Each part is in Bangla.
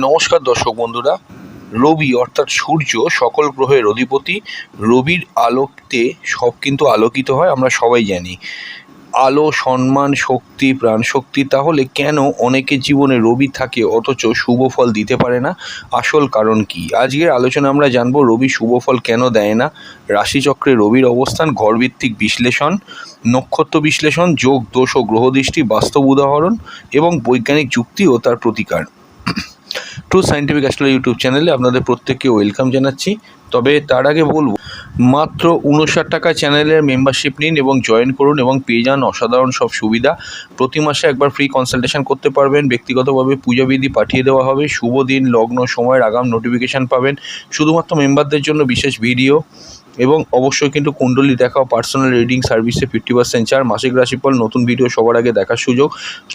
নমস্কার দর্শক বন্ধুরা। রবি অর্থাৎ সূর্য সকল গ্রহের অধিপতি। রবির আলোতে সব কিন্তু আলোকিত হয়, আমরা সবাই জানি। আলো, সম্মান, শক্তি প্রাণশক্তি তাহলে কেন অনেকের জীবনে রবি থাকে অথচ শুভ ফল দিতে পারে না? আসল কারণ কি? আজকের আলোচনা আমরা জানব রবি শুভ ফল কেন দেয় না? রাশিচক্রে রবির অবস্থান, ঘরভিত্তিক বিশ্লেষণ, নক্ষত্র বিশ্লেষণ, যোগ, দোষ ও গ্রহদৃষ্টি বাস্তব উদাহরণ এবং বৈজ্ঞানিক যুক্তি ও তার প্রতিকার। ট্রু সায়েন্টিফিক অ্যাস্ট্রোলজি ইউটিউব চ্যানেলে আপনাদের প্রত্যেককে ওয়েলকাম জানাচ্ছি। তবে তার আগে বলব, মাত্র উনষাট টাকা চ্যানেলের মেম্বারশিপ নিন এবং জয়েন করুন এবং পেয়ে যান অসাধারণ সব সুবিধা। প্রতি মাসে একবার ফ্রি কনসালটেশন করতে পারবেন, ব্যক্তিগতভাবে পূজাবিধি পাঠিয়ে দেওয়া হবে, শুভ দিন, লগ্ন, সময়ের আগাম নোটিফিকেশান পাবেন। শুধুমাত্র মেম্বারদের জন্য বিশেষ ভিডিও এবং অবশ্যই কিন্তু কুণ্ডলী দেখা পার্সোনাল রিডিং সার্ভিসে ফিফটি পার্সেন্ট ছাড়। মাসিক রাশিফল, নতুন ভিডিও সবার আগে দেখার সুযোগ।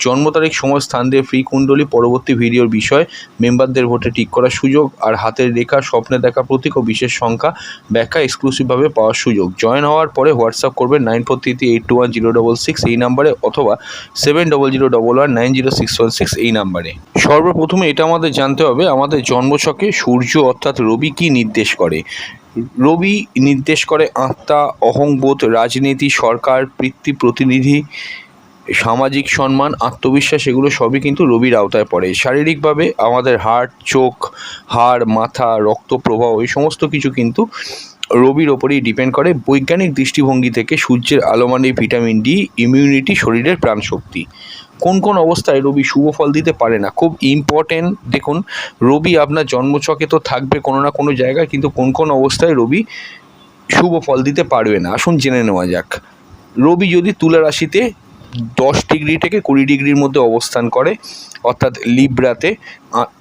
জন্ম তারিখ সময় স্থান দিয়ে ফ্রি কুণ্ডলী, পরবর্তী ভিডিওর বিষয়। মেম্বারদের ভোটে ঠিক করার সুযোগ। আর হাতের রেখা, স্বপ্নে দেখা প্রতীক ও বিশেষ সংখ্যা ব্যাখ্যা এক্সক্লুসিভভাবে পাওয়ার সুযোগ। জয়েন হওয়ার পরে হোয়াটসঅ্যাপ করবেন nine four three three eight two one zero double six এই নাম্বারে অথবা seven double zero double one nine zero six one six এই নাম্বারে সর্বপ্রথমে এটা আমাদের জানতে হবে, আমাদের জন্মছকে সূর্য অর্থাৎ রবি কী নির্দেশ করে? রবি নির্দেশ করে আত্মা, অহংবোধ, রাজনীতি, সরকার পৃথি প্রতিনিধি, সামাজিক সম্মান, আত্মবিশ্বাস, এগুলো সবই কিন্তু রবির আওতায় পড়ে। শারীরিকভাবে আমাদের হার্ট চোখ, হাড়, মাথা, রক্ত প্রবাহ, এই সমস্ত কিছু কিন্তু রবির ওপরেই ডিপেন্ড করে বৈজ্ঞানিক দৃষ্টিভঙ্গি থেকে সূর্যের আলো মানে ভিটামিন ডি ইমিউনিটি শরীরের প্রাণশক্তি। কোন কোন অবস্থায় রবি শুভ ফল দিতে পারে না, খুব ইম্পর্টেন্ট দেখুন, রবি আপনার জন্মছকে তো থাকবে কোনো না কোনো জায়গায়, কিন্তু কোন কোন অবস্থায় রবি শুভ ফল দিতে পারবে না। আসুন জেনে নেওয়া যাক। রবি যদি তুলা রাশিতে দশ ডিগ্রি থেকে কুড়ি ডিগ্রির মধ্যে অবস্থান করে, অর্থাৎ লিব্রাতে।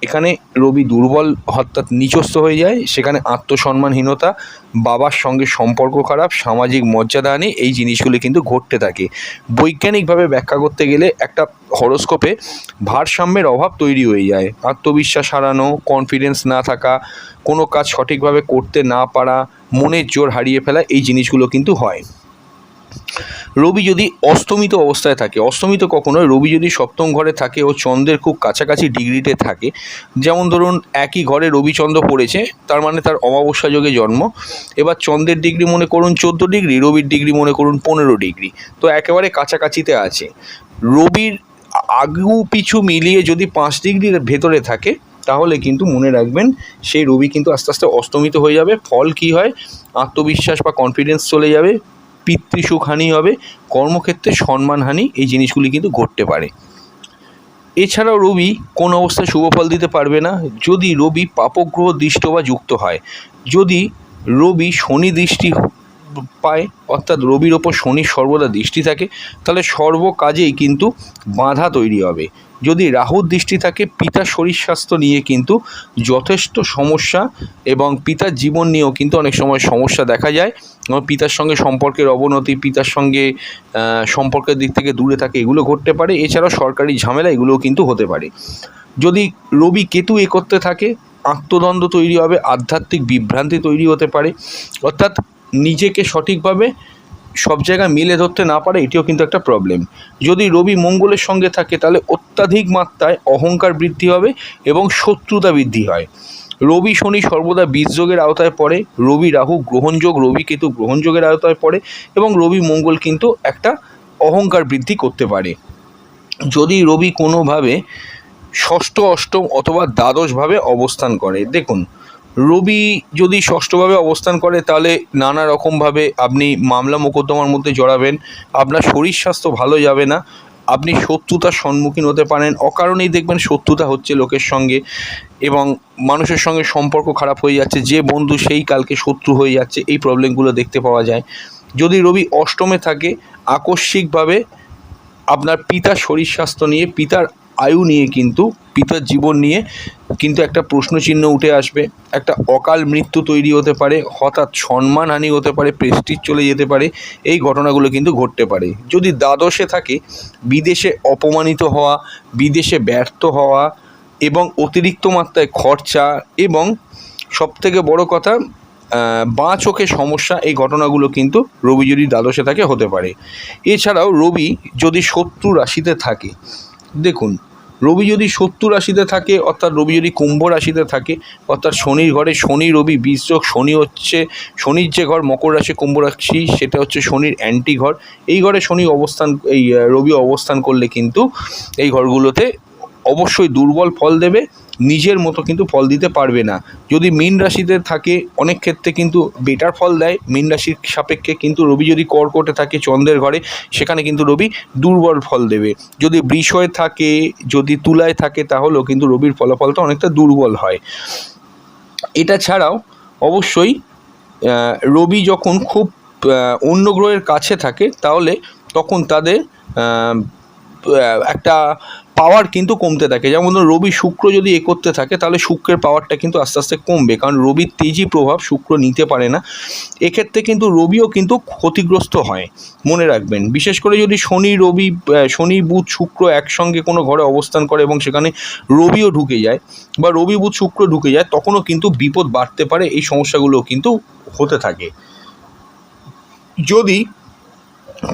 এখানে রবি দুর্বল, অর্থাৎ নিচস্থ হয়ে যায়, সেখানে আত্মসম্মানহীনতা, বাবার সঙ্গে সম্পর্ক খারাপ, সামাজিক মর্যাদাহানি এই জিনিসগুলি কিন্তু ঘটতে থাকে। বৈজ্ঞানিকভাবে ব্যাখ্যা করতে গেলে একটা হরোস্কোপে ভারসাম্যের অভাব তৈরি হয়ে যায়। আত্মবিশ্বাস হারানো কনফিডেন্স না থাকা, কোনো কাজ সঠিকভাবে করতে না পারা, মনের জোর হারিয়ে ফেলা, এই জিনিসগুলো কিন্তু হয়। রবি যদি অস্তমিত অবস্থায় থাকে, অস্তমিত কখনো রবি যদি সপ্তম ঘরে থাকে ও চন্দ্রের খুব কাছাকাছি ডিগ্রিতে থাকে, যেমন ধরুন একই ঘরে রবি চন্দ্র পড়েছে, তার মানে তার অমাবস্যা যোগে জন্ম, এবার চন্দ্রের ডিগ্রি মনে করুন চোদ্দ ডিগ্রি, রবির ডিগ্রি মনে করুন পনেরো ডিগ্রি, তো একেবারে কাছাকাছিতে আছে। রবির আগু পিছু মিলিয়ে যদি পাঁচ ডিগ্রির ভেতরে থাকে, তাহলে কিন্তু মনে রাখবেন সেই রবি কিন্তু আস্তে আস্তে অস্তমিত হয়ে যাবে, ফল কী হয়? আত্মবিশ্বাস বা কনফিডেন্স চলে যাবে পিতৃসুখহানি হবে, কর্মক্ষেত্রে সম্মানহানি এই জিনিসগুলি কিন্তু ঘটতে পারে। এছাড়াও রবি কোন অবস্থায় শুভ ফল দিতে পারবে না, যদি রবি পাপগ্রহ দৃষ্ট বা যুক্ত হয়। যদি রবি শনি দৃষ্টি পায়, অর্থাৎ রবির ওপর শনির সর্বদা দৃষ্টি থাকে, তাহলে সর্ব কাজেই কিন্তু বাধা তৈরি হবে। যদি রাহুর দৃষ্টি থাকে, পিতার শরীর স্বাস্থ্য নিয়ে কিন্তু যথেষ্ট সমস্যা এবং পিতার জীবন নিয়েও কিন্তু অনেক সময় সমস্যা দেখা যায়। এবং পিতার সঙ্গে সম্পর্কের অবনতি, পিতার সঙ্গে সম্পর্কের দিক থেকে দূরে থাকে, এগুলো ঘটতে পারে। এছাড়াও সরকারি ঝামেলা এগুলোও কিন্তু হতে পারে। যদি রবি কেতু এ করতে থাকে, আত্মদ্বন্দ্ব তৈরি হবে, আধ্যাত্মিক বিভ্রান্তি তৈরি হতে পারে। অর্থাৎ নিজেকে সঠিকভাবে সব জায়গায় মিলে ধরতে না পারে, এটিও কিন্তু একটা প্রবলেম যদি রবি মঙ্গলের সঙ্গে থাকে, তাহলে অত্যাধিক মাত্রায় অহংকার বৃদ্ধি হবে এবং শত্রুতা বৃদ্ধি হয়। রবি শনি সর্বদা বীজযোগের আওতায় পড়ে, রবি রাহু গ্রহণযোগ রবি কেতু গ্রহণযোগের আওতায় পড়ে এবং রবি মঙ্গল কিন্তু একটা অহংকার বৃদ্ধি করতে পারে। যদি রবি কোনোভাবে ষষ্ঠ, অষ্টম অথবা দ্বাদশভাবে অবস্থান করে, দেখুন রবি যদি ষষ্ঠভাবে অবস্থান করে, তাহলে নানা রকমভাবে আপনি মামলা মোকদ্দমার মধ্যে জড়াবেন। আপনার শরীর স্বাস্থ্য ভালো যাবে না। আপনি শত্রুতার সম্মুখীন হতে পারেন। অকারণেই দেখবেন শত্রুতা হচ্ছে লোকের সঙ্গে এবং মানুষের সঙ্গে সম্পর্ক খারাপ হয়ে যাচ্ছে। যে বন্ধু সেই কালকে শত্রু হয়ে যাচ্ছে, এই প্রবলেমগুলো দেখতে পাওয়া যায়। যদি রবি অষ্টমে থাকে, আকস্মিকভাবে আপনার পিতার শরীর স্বাস্থ্য নিয়ে, পিতার আয়ু নিয়ে কিন্তু পিতার জীবন নিয়ে কিন্তু একটা প্রশ্নচিহ্ন উঠে আসবে। একটা অকাল মৃত্যু তৈরি হতে পারে, হঠাৎ সম্মানহানি হতে পারে প্রেস্টিজ চলে যেতে পারে, এই ঘটনাগুলো কিন্তু ঘটতে পারে। যদি দ্বাদশে থাকে, বিদেশে অপমানিত হওয়া, বিদেশে ব্যর্থ হওয়া এবং অতিরিক্ত মাত্রায় খরচা এবং সবথেকে বড় কথা বাঁ চোখে সমস্যা, এই ঘটনাগুলো কিন্তু রবি যদি দ্বাদশে থাকে, হতে পারে। এছাড়াও রবি যদি শত্রু রাশিতে থাকে দেখুন, রবি যদি সত্তর রাশিতে থাকে, অর্থাৎ রবি যদি কুম্ভ রাশিতে থাকে, অর্থাৎ শনির ঘরে শনি, রবি বীজযোগ শনি হচ্ছে, শনির যে ঘর মকর রাশি, কুম্ভ রাশি, সেটা হচ্ছে শনির অ্যান্টি ঘর। এই ঘরে শনি অবস্থান, এই, রবি অবস্থান করলে কিন্তু এই ঘরগুলোতে অবশ্যই দুর্বল ফল দেবে। নিজের মতো কিন্তু ফল দিতে পারবে না। যদি মীন রাশিতে থাকে, অনেক ক্ষেত্রে কিন্তু বেটার ফল দেয়। মীন রাশির সাপেক্ষে কিন্তু রবি যদি কর্কটে থাকে চন্দ্রের ঘরে, সেখানে কিন্তু রবি দুর্বল ফল দেবে। যদি বৃষয়ে থাকে, যদি তুলায় থাকে, তাহলেও কিন্তু রবির ফলাফলটা অনেকটা দুর্বল হয়। এটা ছাড়াও অবশ্যই রবি যখন খুব অন্য গ্রহের কাছে থাকে, তাহলে তখন তাদের একটা পাওয়ার কিন্তু কমতে থাকে। যেমন ধরুন, রবি শুক্র যদি এ করতে থাকে, তাহলে শুক্রের পাওয়ারটা কিন্তু আস্তে আস্তে কমবে। কারণ রবির তেজি প্রভাব শুক্র নিতে পারে না। এক্ষেত্রে কিন্তু রবিও কিন্তু ক্ষতিগ্রস্ত হয়, মনে রাখবেন। বিশেষ করে যদি শনি, রবি শনি, বুধ, শুক্র একসঙ্গে কোনো ঘরে অবস্থান করে এবং সেখানে রবিও ঢুকে যায় বা রবি, বুধ, শুক্র ঢুকে যায়, তখনও কিন্তু বিপদ বাড়তে পারে। এই সমস্যাগুলো কিন্তু হতে থাকে। যদি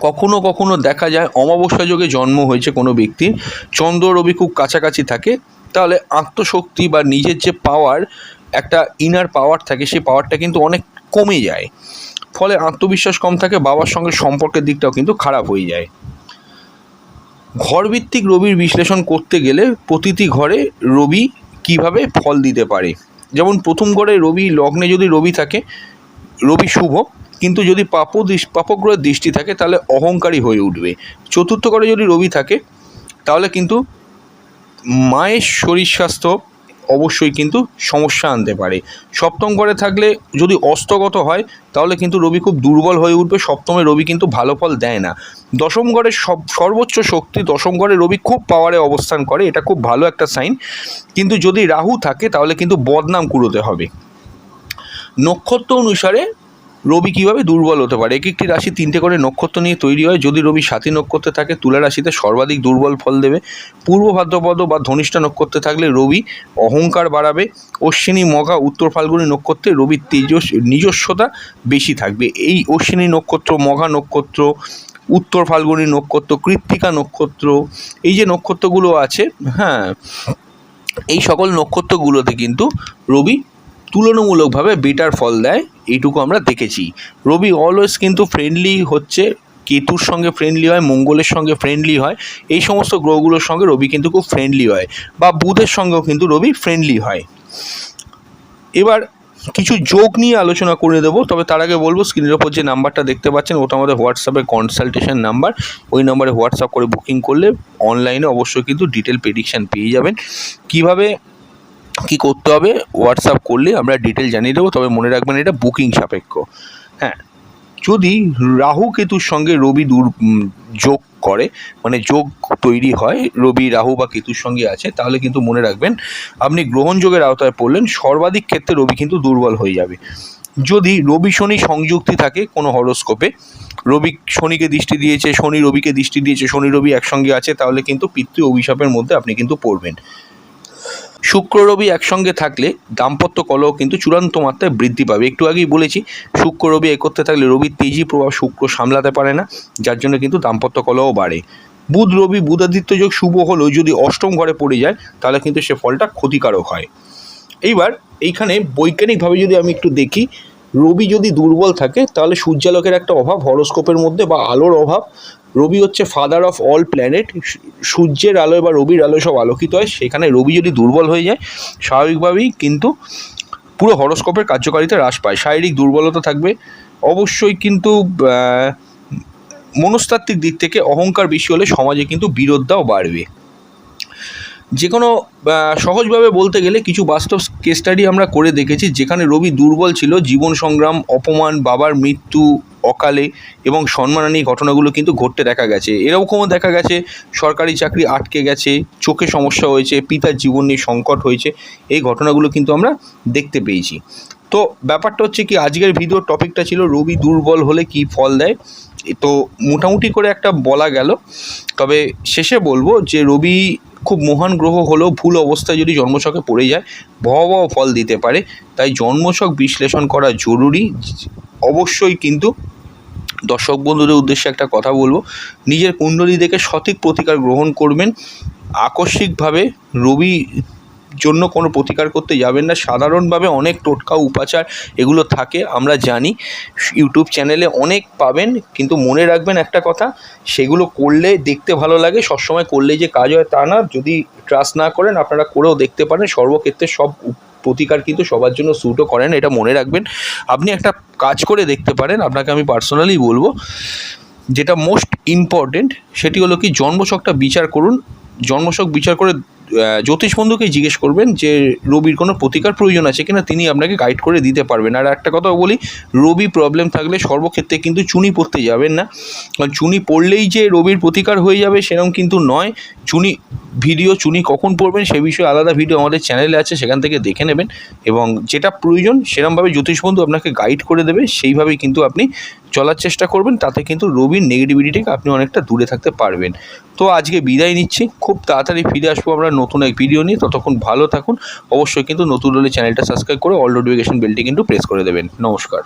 কখনো কখনো দেখা যায় অমাবস্যা যোগে জন্ম হয়েছে কোনো ব্যক্তির চন্দ্র রবি খুব কাছাকাছি থাকে, তাহলে আত্মশক্তি বা নিজের যে পাওয়ার একটা ইনার পাওয়ার থাকে, সেই পাওয়ারটা কিন্তু অনেক কমে যায়। ফলে আত্মবিশ্বাস কম থাকে, বাবার সঙ্গে সম্পর্কের দিকটাও কিন্তু খারাপ হয়ে যায়। ঘরভিত্তিক রবির বিশ্লেষণ করতে গেলে প্রতিটি ঘরে রবি কীভাবে ফল দিতে পারে? যেমন প্রথম ঘরে রবি, লগ্নে যদি রবি থাকে, রবি শুভ কিন্তু যদি পাপ পাপগ্রহের দৃষ্টি থাকে, তাহলে অহংকারী হয়ে উঠবে। চতুর্থ ঘরে যদি রবি থাকে, তাহলে কিন্তু মায়ের শরীর স্বাস্থ্য অবশ্যই কিন্তু সমস্যা আনতে পারে। সপ্তম ঘরে থাকলে যদি অস্তগত হয়, তাহলে কিন্তু রবি খুব দুর্বল হয়ে উঠবে। সপ্তমে রবি কিন্তু ভালো ফল দেয় না। দশম ঘরের সব সর্বোচ্চ শক্তি, দশম ঘরে রবি খুব পাওয়ারে অবস্থান করে, এটা খুব ভালো একটা সাইন কিন্তু যদি রাহু থাকে, তাহলে কিন্তু বদনাম কুড়োতে হবে। নক্ষত্র অনুসারে রবি কীভাবে দুর্বল হতে পারে? এক একটি রাশি তিনটে করে নক্ষত্র নিয়ে তৈরি হয়। যদি রবি সাথী নক্ষত্রে থাকে, তুলা রাশিতে সর্বাধিক দুর্বল ফল দেবে। পূর্ব ভাদ্রপদ বা ধনিষ্ঠা নক্ষত্রে থাকলে রবি অহংকার বাড়াবে। অশ্বিনী মগা উত্তর ফাল্গুনী নক্ষত্রে রবির তেজস, নিজস্বতা বেশি থাকবে। এই অশ্বিনী নক্ষত্র, মঘা নক্ষত্র, উত্তর ফাল্গুনী নক্ষত্র, কৃত্তিকা নক্ষত্র, এই যে নক্ষত্রগুলো আছে হ্যাঁ এই সকল নক্ষত্রগুলোতে কিন্তু রবি তুলনামূলকভাবে বেটার ফল দেয়, এইটুকু আমরা দেখেছি। রবি অলওয়েজ কিন্তু ফ্রেন্ডলি হচ্ছে, কেতুর সঙ্গে ফ্রেন্ডলি হয়, মঙ্গলের সঙ্গে ফ্রেন্ডলি হয়, এই সমস্ত গ্রহগুলোর সঙ্গে রবি কিন্তু খুব ফ্রেন্ডলি হয়, বা বুধের সঙ্গেও কিন্তু রবি ফ্রেন্ডলি হয়। এবার কিছু যোগ নিয়ে আলোচনা করে দেবো, তবে তার আগে বলব স্ক্রিনের ওপর যে নাম্বারটা দেখতে পাচ্ছেন, ওটা আমাদের হোয়াটসঅ্যাপের কনসালটেশন নাম্বার। ওই নাম্বারে হোয়াটসঅ্যাপ করে বুকিং করলে অনলাইনে অবশ্যই কিন্তু ডিটেল প্রেডিকশান পেয়ে যাবেন। কীভাবে কি করতে হবে? হোয়াটসঅ্যাপ করলে আমরা ডিটেল জানিয়ে দেবো, তবে মনে রাখবেন এটা বুকিং সাপেক্ষ। হ্যাঁ যদি রাহু কেতুর সঙ্গে রবি দূর যোগ করে মানে যোগ তৈরি হয়, রবি, রাহু বা কেতুর সঙ্গে আছে, তাহলে কিন্তু মনে রাখবেন আপনি গ্রহণযোগের আওতায় পড়লেন, সর্বাধিক ক্ষেত্রে রবি কিন্তু দুর্বল হয়ে যাবে। যদি রবি শনি সংযুক্তি থাকে কোনো হরোস্কোপে রবি শনিকে দৃষ্টি দিয়েছে, শনি রবিকে দৃষ্টি দিয়েছে, শনি রবি একসঙ্গে আছে, তাহলে কিন্তু পিতৃ অভিশাপের মধ্যে আপনি কিন্তু পড়বেন। শুক্র রবি একসঙ্গে থাকলে দাম্পত্য কলহ কিন্তু চূড়ান্ত মাত্রায় বৃদ্ধি পাবে। একটু আগেই বলেছি, শুক্র রবি একত্রে থাকলে রবির তেজি প্রভাব শুক্র সামলাতে পারে না, যার জন্য কিন্তু দাম্পত্য কলহ বাড়ে। বুধ রবি বুধাদিত্য যোগ শুভ হলেও যদি অষ্টম ঘরে পড়ে যায়, তাহলে কিন্তু সে ফলটা ক্ষতিকারক হয়। এইবার এইখানে বৈজ্ঞানিকভাবে যদি আমি একটু দেখি, রবি যদি দুর্বল থাকে, তাহলে সূর্যালোকের একটা অভাব, হরোস্কোপের মধ্যে বা আলোর অভাব রবি হচ্ছে ফাদার অফ অল প্ল্যানেট সূর্যের আলোয় বা রবির আলোয় সব আলোকিত হয়, সেখানে রবি যদি দুর্বল হয়ে যায়, স্বাভাবিকভাবেই কিন্তু পুরো হরোস্কোপের কার্যকারিতা হ্রাস পায়। শারীরিক দুর্বলতা থাকবে। অবশ্যই কিন্তু মনস্তাত্ত্বিক দিক থেকে অহংকার বেশি হলে সমাজে কিন্তু বিরোধটাও বাড়বে। যে কোনো সহজভাবে বলতে গেলে কিছু বাস্তব কেস স্টাডি আমরা করে দেখেছি, যেখানে রবি দুর্বল ছিল, জীবন সংগ্রাম, অপমান, বাবার মৃত্যু, অকালে এবং সম্মানহানি ঘটনাগুলো কিন্তু ঘটতে দেখা গেছে। এরকমও দেখা গেছে, সরকারি চাকরি আটকে গেছে, চোখে সমস্যা হয়েছে, পিতার জীবন নিয়ে সংকট হয়েছে, এই ঘটনাগুলো কিন্তু আমরা দেখতে পেয়েছি। তো ব্যাপারটা হচ্ছে কি, আজকের ভিডিওর টপিকটা ছিল রবি দুর্বল হলে কি ফল দেয়? তো মোটামুটি করে একটা বলা গেল। তবে শেষে বলব যে রবি খুব মহান গ্রহ হলেও ভুল অবস্থায় যদি জন্মছকে পড়ে যায়, ভয়াবহ ফল দিতে পারে। তাই জন্মছক বিশ্লেষণ করা জরুরি। অবশ্যই কিন্তু দর্শক বন্ধুদের উদ্দেশ্যে একটা কথা বলব। নিজের কুণ্ডলী দেখে সঠিক প্রতিকার গ্রহণ করবেন। আকস্মিকভাবে রবি জন্য কোনো প্রতিকার করতে যাবেন না। সাধারণভাবে অনেক টোটকা উপাচার এগুলো থাকে, আমরা জানি। ইউটিউব চ্যানেলে অনেক পাবেন, কিন্তু মনে রাখবেন একটা কথা, সেগুলো করলে দেখতে ভালো লাগে, সবসময় করলে যে কাজ হয় তা না। যদি ট্রাস্ট না করেন, আপনারা করেও দেখতে পারেন, সর্বক্ষেত্রে সব প্রতিকার কিন্তু সবার জন্য স্যুটও করেন, এটা মনে রাখবেন। আপনি একটা কাজ করে দেখতে পারেন, আপনাকে আমি পার্সোনালি বলব, যেটা মোস্ট ইম্পর্টেন্ট সেটি হলো কি জন্মছকটা বিচার করুন। জন্মছক বিচার করে জ্যোতিষ বন্ধুকে জিজ্ঞেস করবেন যে, রবির কোনো প্রতিকার প্রয়োজন আছে কিনা? তিনি আপনাকে গাইড করে দিতে পারবেন। আর একটা কথা বলি, রবি প্রবলেম থাকলে সর্বক্ষেত্রে কিন্তু চুনি পড়তে যাবেন না। কারণ চুনি পড়লেই যে রবির প্রতিকার হয়ে যাবে সেরকম কিন্তু নয়। চুনি ভিডিও চুনি কখন পড়বেন সে বিষয়ে আলাদা ভিডিও আমাদের চ্যানেলে আছে, সেখান থেকে দেখে নেবেন। এবং যেটা প্রয়োজন সেরকমভাবে জ্যোতিষ বন্ধু আপনাকে গাইড করে দেবে। সেইভাবেই কিন্তু আপনি চলার চেষ্টা করবেন, তাতে কিন্তু রবির নেগেটিভিটি থেকে আপনি অনেকটা দূরে থাকতে পারবেন। তো আজকে বিদায় নিচ্ছি, খুব তাড়াতাড়ি ফিরে আসব আমরা নতুন এক ভিডিও নিয়ে, ততক্ষণ ভালো থাকুন। অবশ্যই কিন্তু নতুন হলে চ্যানেলটা সাবস্ক্রাইব করে অল নোটিফিকেশন বেলটি কিন্তু প্রেস করে দেবেন। নমস্কার।